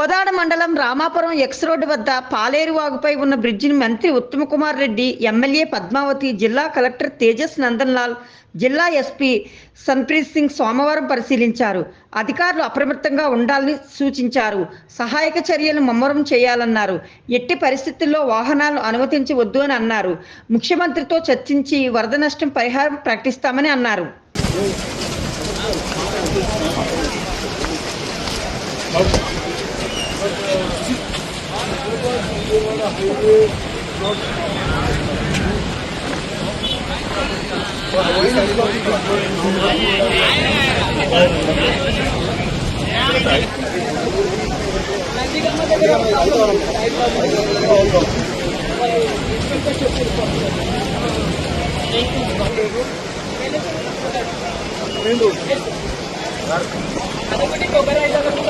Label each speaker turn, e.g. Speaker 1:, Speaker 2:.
Speaker 1: కోదాడ మండలం Ramapuram X road వద్ద పాలేరు వాగుపై ఉన్న బ్రిడ్జిని మంత్రి ఉత్తమ్ కుమార్ రెడ్డి ఎమ్మెల్యే పద్మావతి జిల్లా కలెక్టర్ తేజస్ నందన్లాల్ జిల్లా ఎస్పీ సన్ప్రీత్ సింగ్ సోమవారం పరిశీలించారు. అధికారులు అప్రమత్తంగా ఉండాలని సూచించారు. సహాయక చర్యలు ముమ్మరం చేయాలన్నారు. ఎట్టి పరిస్థితుల్లో వాహనాలను అనుమతించవద్దు అని అన్నారు. ముఖ్యమంత్రితో చర్చించి వరద నష్టం పరిహారం ప్రకటిస్తామని అన్నారు.
Speaker 2: అదొకటి కొబ్బరి ఐదు